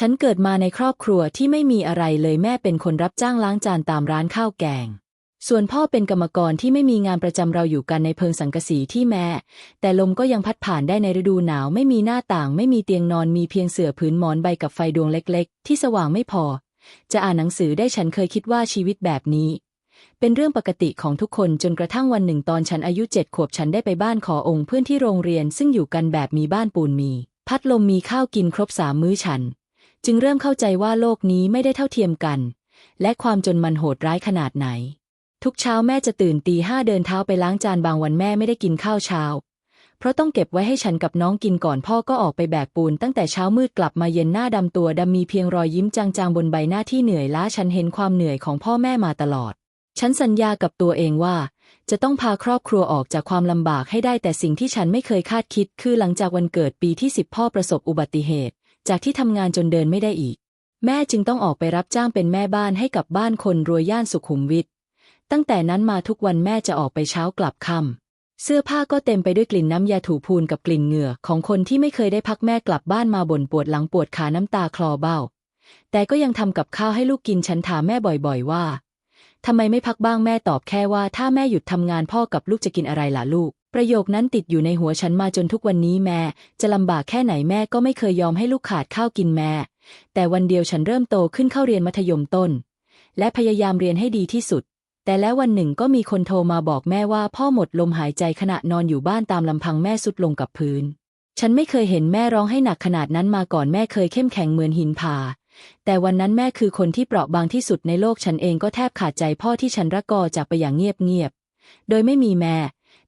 ฉันเกิดมาในครอบครัวที่ไม่มีอะไรเลยแม่เป็นคนรับจ้างล้างจานตามร้านข้าวแกง ส่วนพ่อเป็นกรรมกรที่ไม่มีงานประจำเราอยู่กันในเพิงสังกะสีที่แม่ แต่ลมก็ยังพัดผ่านได้ในฤดูหนาวไม่มีหน้าต่าง ไม่มีเตียงนอนมีเพียงเสื่อผืนหมอนใบกับไฟดวงเล็ก ๆ ที่สว่างไม่พอ จะอ่านหนังสือได้ฉันเคยคิดว่าชีวิตแบบนี้ เป็นเรื่องปกติของทุกคนจนกระทั่งวันหนึ่งตอนฉันอายุเจ็ดขวบฉันได้ไปบ้านขอองค์เพื่อนที่โรงเรียนซึ่งอยู่กันแบบมีบ้านปูนมี พัดลมมีข้าวกินครบสามมื้อฉัน จึงเริ่มเข้าใจว่าโลกนี้ไม่ได้เท่าเทียมกัน และความจนมันโหดร้ายขนาดไหน ทุกเช้าแม่จะตื่นตีห้าเดินเท้าไปล้างจานบางวันแม่ไม่ได้กินข้าวเช้า เพราะต้องเก็บไว้ให้ฉันกับน้องกินก่อนพ่อก็ออกไปแบกปูน ตั้งแต่เช้ามืดกลับมาเย็นหน้าดำตัวดำมีเพียงรอยยิ้มจางๆบนใบหน้าที่เหนื่อยล้าฉันเห็นความเหนื่อยของพ่อแม่มาตลอด ฉันสัญญากับตัวเองว่าจะต้องพาครอบครัวออกจากความลำบากให้ได้แต่สิ่งที่ฉันไม่เคยคาดคิด คือหลังจากวันเกิดปีที่สิบพ่อประสบอุบัติเหตุ จากที่ทำงานจนเดินไม่ได้อีก แม่จึงต้องออกไปรับจ้างเป็นแม่บ้านให้กับบ้านคนรวยย่านสุขุมวิทตั้งแต่นั้นมาทุกวันแม่จะออกไปเช้ากลับค่ำเสื้อผ้าก็เต็มไปด้วยกลิ่นน้ำยาถูพูนกับกลิ่นเหงื่อของคนที่ไม่เคยได้พักแม่กลับบ้านมาบ่นปวดหลังปวดขาน้ำตาคลอเบ้า แต่ก็ยังทำกับข้าวให้ลูกกินฉันถามแม่บ่อยๆว่าทำไมไม่พักบ้างแม่ตอบแค่ว่าถ้าแม่หยุดทำงานพ่อกับลูกจะกินอะไรล่ะลูก ประโยคนั้นติดอยู่ในหัวฉันมาจนทุกวันนี้แม่ จะลำบากแค่ไหนแม่ก็ไม่เคยยอมให้ลูกขาดข้าวกินแม่ แต่วันเดียวฉันเริ่มโตขึ้นเข้าเรียนมัธยมต้น และพยายามเรียนให้ดีที่สุด แต่แล้ววันหนึ่งก็มีคนโทรมาบอกแม่ว่าพ่อหมดลมหายใจขณะนอนอยู่บ้านตามลำพังแม่สุดลงกับพื้น ฉันไม่เคยเห็นแม่ร้องให้หนักขนาดนั้นมาก่อนแม่เคยเข้มแข็งเหมือนหินผาแต่วันนั้นแม่คือคนที่เปราะบางที่สุดในโลกฉันเองก็แทบขาดใจพ่อที่ฉันรักกอจากไปอย่างเงียบๆ โดยไม่มีแม่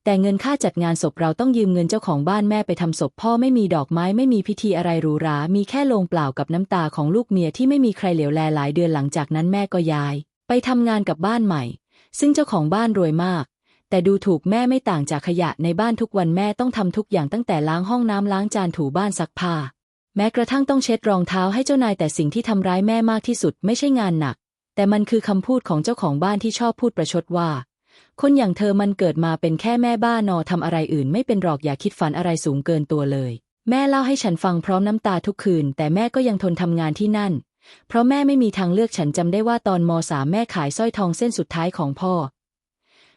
แต่เงินค่าจัดงานศพเราต้องยืมเงินเจ้าของบ้านแม่ไปทำศพพ่อไม่มีดอกไม้ไม่มีพิธีอะไรหรูหรา มีแค่โลงเปล่ากับน้ำตาของลูกเมียที่ไม่มีใครเหลียวแลหลายเดือนหลังจากนั้นแม่ก็ย้าย ไปทำงานกับบ้านใหม่ ซึ่งเจ้าของบ้านรวยมาก แต่ดูถูกแม่ไม่ต่างจากขยะในบ้านทุกวันแม่ต้องทำทุกอย่างตั้งแต่ล้างห้องน้ำล้างจานถูบ้านซักผ้า แม้กระทั่งต้องเช็ดรองเท้าให้เจ้านายแต่สิ่งที่ทำร้ายแม่มากที่สุดไม่ใช่งานหนัก แต่มันคือคำพูดของเจ้าของบ้านที่ชอบพูดประชดว่า คนอย่างเธอมันเกิดมาเป็นแค่แม่บ้านนอทำอะไรอื่นไม่เป็นหรอกอย่าคิดฝันอะไรสูงเกินตัวเลย แม่เล่าให้ฉันฟังพร้อมน้ำตาทุกคืน แต่แม่ก็ยังทนทำงานที่นั่น เพราะแม่ไม่มีทางเลือกฉันจำได้ว่าตอนมสามแม่ขายสร้อยทองเส้นสุดท้ายของพ่อ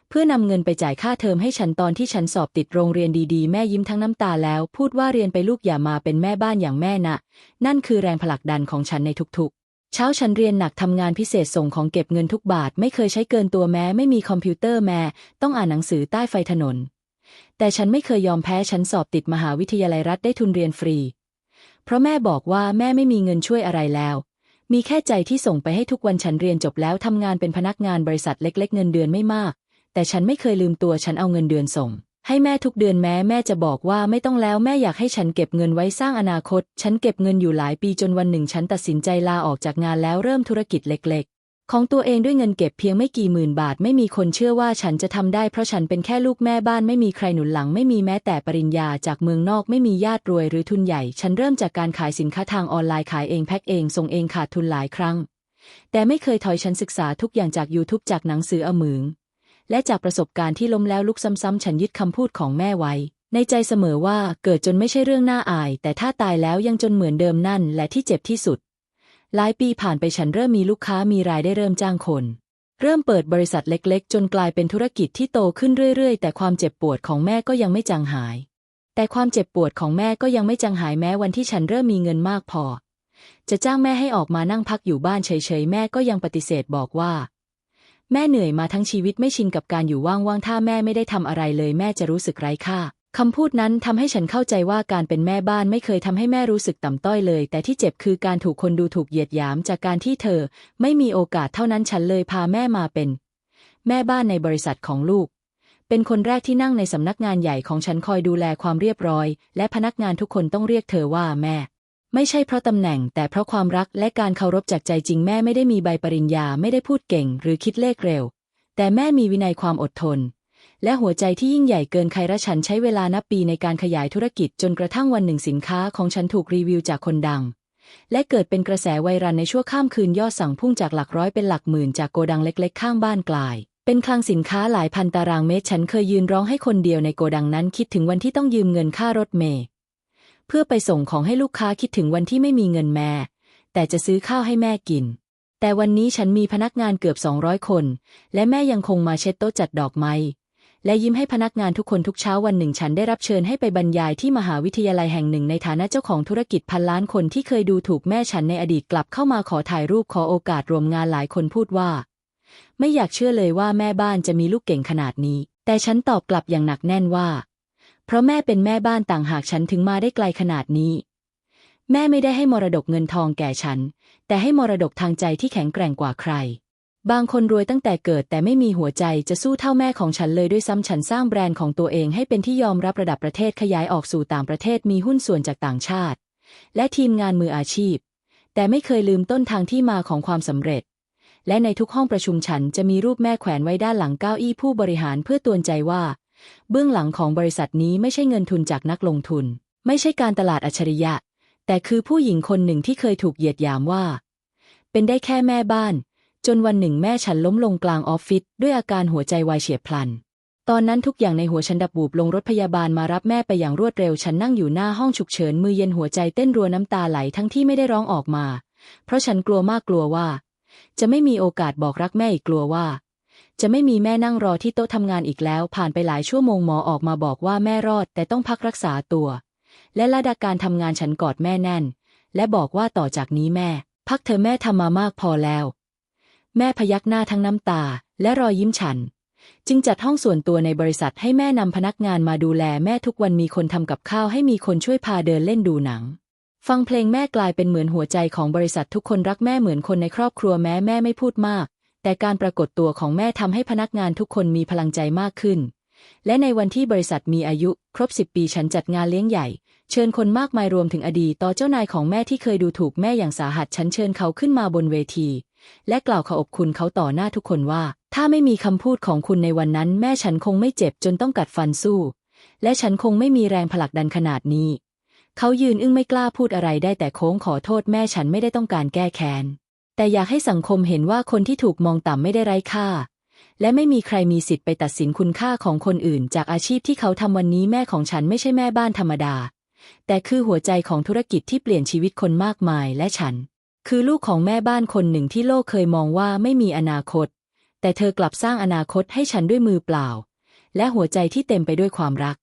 เพื่อนำเงินไปจ่ายค่าเทอมให้ฉันตอนที่ฉันสอบติดโรงเรียนดีๆ แม่ยิ้มทั้งน้ำตาแล้ว พูดว่าเรียนไปลูกอย่ามาเป็นแม่บ้านอย่างแม่นะนั่นคือแรงผลักดันของฉันในทุกๆ เช้าฉันเรียนหนักทำงานพิเศษส่งของเก็บเงินทุกบาท ไม่เคยใช้เกินตัวแม้ไม่มีคอมพิวเตอร์แม่ต้องอ่านหนังสือใต้ไฟถนน แต่ฉันไม่เคยยอมแพ้ฉันสอบติดมหาวิทยาลัยรัฐได้ทุนเรียนฟรี เพราะแม่บอกว่าแม่ไม่มีเงินช่วยอะไรแล้ว มีแค่ใจที่ส่งไปให้ทุกวันฉันเรียนจบแล้วทำงานเป็นพนักงานบริษัทเล็ก ๆ เงินเดือนไม่มาก แต่ฉันไม่เคยลืมตัวฉันเอาเงินเดือนส่ง ให้แม่ทุกเดือนแม้แม่จะบอกว่าไม่ต้องแล้วแม่อยากให้ฉันเก็บเงินไว้สร้างอนาคต ฉันเก็บเงินอยู่หลายปีจนวันหนึ่งฉันตัดสินใจลาออกจากงานแล้วเริ่มธุรกิจเล็ก ๆของตัวเองด้วยเงินเก็บเพียงไม่กี่หมื่นบาทไม่มีคนเชื่อว่าฉันจะทำได้เพราะฉันเป็นแค่ลูกแม่บ้านไม่มีใครหนุนหลังไม่มีแม้แต่ปริญญาจากเมืองนอกไม่มีญาติรวยหรือทุนใหญ่ ฉันเริ่มจากการขายสินค้าทางออนไลน์ขายเองแพ็คเองส่งเองขาดทุนหลายครั้ง แต่ไม่เคยถอยฉันศึกษาทุกอย่างจาก YouTube จากหนังสืออมืง และจากประสบการณ์ที่ล้มแล้วลุกซ้ำๆฉันยึดคำพูดของแม่ไว้ ในใจเสมอว่าเกิดจนไม่ใช่เรื่องน่าอาย แต่ถ้าตายแล้วยังจนเหมือนเดิมนั่นและที่เจ็บที่สุด หลายปีผ่านไปฉันเริ่มมีลูกค้ามีรายได้เริ่มจ้างคน เริ่มเปิดบริษัทเล็กๆ จนกลายเป็นธุรกิจที่โตขึ้นเรื่อยๆ แต่ความเจ็บปวดของแม่ก็ยังไม่จางหาย แต่ความเจ็บปวดของแม่ก็ยังไม่จางหายแม้วันที่ฉันเริ่มมีเงินมากพอ จะจ้างแม่ให้ออกมานั่งพักอยู่บ้านเฉยๆแม่ก็ยังปฏิเสธบอกว่า แม่เหนื่อยมาทั้งชีวิตไม่ชินกับการอยู่ว่างๆ ถ้าแม่ไม่ได้ทำอะไรเลยแม่จะรู้สึกไร้ค่าคำพูดนั้นทำให้ฉันเข้าใจว่าการเป็นแม่บ้านไม่เคยทำให้แม่รู้สึกต่ำต้อยเลย แต่ที่เจ็บคือการถูกคนดูถูกเหยียดหยามจากการที่เธอ ไม่มีโอกาสเท่านั้นฉันเลยพาแม่มาเป็น แม่บ้านในบริษัทของลูก เป็นคนแรกที่นั่งในสำนักงานใหญ่ของฉันคอยดูแลความเรียบร้อย และพนักงานทุกคนต้องเรียกเธอว่าแม่ ไม่ใช่เพราะตำแหน่ง แต่เพราะความรักและการเคารพจากใจจริงแม่ไม่ได้มีใบปริญญาไม่ได้พูดเก่ง หรือคิดเลขเร็ว แต่แม่มีวินัยความอดทน และหัวใจที่ยิ่งใหญ่เกินใครและฉันใช้เวลานับปีในการขยายธุรกิจจนกระทั่งวันหนึ่งสินค้าของฉันถูกรีวิวจากคนดัง และเกิดเป็นกระแสไวรัลในชั่วข้ามคืนยอดสั่งพุ่งจากหลักร้อยเป็นหลักหมื่นจากโกดังเล็ก ๆ ข้างบ้านกลายเป็นคลังสินค้าหลายพันตารางเมตร ฉันเคยยืนร้องให้คนเดียวในโกดังนั้นคิดถึงวันที่ต้องยืมเงินค่ารถเมล์ เพื่อไปส่งของให้ลูกค้าคิดถึงวันที่ไม่มีเงินแม่ แต่จะซื้อข้าวให้แม่กิน แต่วันนี้ฉันมีพนักงานเกือบ 200 คน และแม่ยังคงมาเช็ดโต๊ะจัดดอกไม้และยิ้มให้พนักงานทุกคนทุกเช้าวันหนึ่งฉันได้รับเชิญให้ไปบรรยายที่มหาวิทยาลัยแห่งหนึ่งในฐานะเจ้าของธุรกิจพันล้านคนที่เคยดูถูกแม่ฉันในอดีตกลับเข้ามาขอถ่ายรูปขอโอกาสรวมงานหลายคนพูดว่า ไม่อยากเชื่อเลยว่าแม่บ้านจะมีลูกเก่งขนาดนี้ แต่ฉันตอบกลับอย่างหนักแน่นว่า เพราะแม่เป็นแม่บ้านต่างหากฉันถึงมาได้ไกลขนาดนี้ แม่ไม่ได้ให้มรดกเงินทองแก่ฉัน แต่ให้มรดกทางใจที่แข็งแกร่งกว่าใคร บางคนรวยตั้งแต่เกิดแต่ไม่มีหัวใจจะสู้เท่าแม่ของฉันเลยด้วยซ้ำฉันสร้างแบรนด์ของตัวเองให้เป็นที่ยอมรับระดับประเทศขยายออกสู่ต่างประเทศมีหุ้นส่วนจากต่างชาติ และทีมงานมืออาชีพ แต่ไม่เคยลืมต้นทางที่มาของความสำเร็จและในทุกห้องประชุมฉันจะมีรูปแม่แขวนไว้ด้านหลังเก้าอี้ผู้บริหารเพื่อตือนใจว่า เบื้องหลังของบริษัทนี้ไม่ใช่เงินทุนจากนักลงทุน ไม่ใช่การตลาดอัจฉริยะ แต่คือผู้หญิงคนหนึ่งที่เคยถูกเหยียดหยามว่า เป็นได้แค่แม่บ้าน จนวันหนึ่งแม่ฉันล้มลงกลางออฟฟิศด้วยอาการหัวใจวายเฉียบพลัน ตอนนั้นทุกอย่างในหัวฉันดับบูบลงรถพยาบาลมารับแม่ไปอย่างรวดเร็ว ฉันนั่งอยู่หน้าห้องฉุกเฉินมือเย็นหัวใจเต้นรัวน้ำตาไหลทั้งที่ไม่ได้ร้องออกมา เพราะฉันกลัวมากกลัวว่า จะไม่มีโอกาสบอกรักแม่อีกกลัวว่า จะไม่มีแม่นั่งรอที่โต๊ะทำงานอีกแล้ว ผ่านไปหลายชั่วโมงหมอออกมาบอกว่าแม่รอดแต่ต้องพักรักษาตัว และระดับการทำงานฉันกอดแม่แน่น และบอกว่าต่อจากนี้แม่ พักเธอแม่ทำมามากพอแล้ว แม่พยักหน้าทั้งน้ำตา และรอยยิ้มฉัน จึงจัดห้องส่วนตัวในบริษัทให้แม่นำพนักงานมาดูแลแม่ทุกวันมีคนทำกับข้าวให้มีคนช่วยพาเดินเล่นดูหนังฟังเพลงแม่กลายเป็นเหมือนหัวใจของบริษัททุกคนรักแม่เหมือนคนในครอบครัวแม้แม่ไม่พูดมาก แต่การปรากฏตัวของแม่ทำให้พนักงานทุกคนมีพลังใจมากขึ้น และในวันที่บริษัทมีอายุ ครบ10ปีฉันจัดงานเลี้ยงใหญ่ เชิญคนมากมายรวมถึงอดีตต่อเจ้านายของแม่ที่เคยดูถูกแม่อย่างสาหัสฉันเชิญเขาขึ้นมาบนเวที และกล่าวขอบคุณเขาต่อหน้าทุกคนว่า ถ้าไม่มีคำพูดของคุณในวันนั้น แม่ฉันคงไม่เจ็บจนต้องกัดฟันสู้ และฉันคงไม่มีแรงผลักดันขนาดนี้ เขายืนอึ้งไม่กล้าพูดอะไรได้แต่โค้งขอโทษแม่ฉันไม่ได้ต้องการแก้แค้น แต่อยากให้สังคมเห็นว่าคนที่ถูกมองต่ำไม่ได้ไร้ค่า และไม่มีใครมีสิทธิ์ไปตัดสินคุณค่าของคนอื่น จากอาชีพที่เขาทำวันนี้แม่ของฉันไม่ใช่แม่บ้านธรรมดา แต่คือหัวใจของธุรกิจที่เปลี่ยนชีวิตคนมากมายและฉัน คือลูกของแม่บ้านคนหนึ่งที่โลกเคยมองว่าไม่มีอนาคต แต่เธอกลับสร้างอนาคตให้ฉันด้วยมือเปล่า และหัวใจที่เต็มไปด้วยความรัก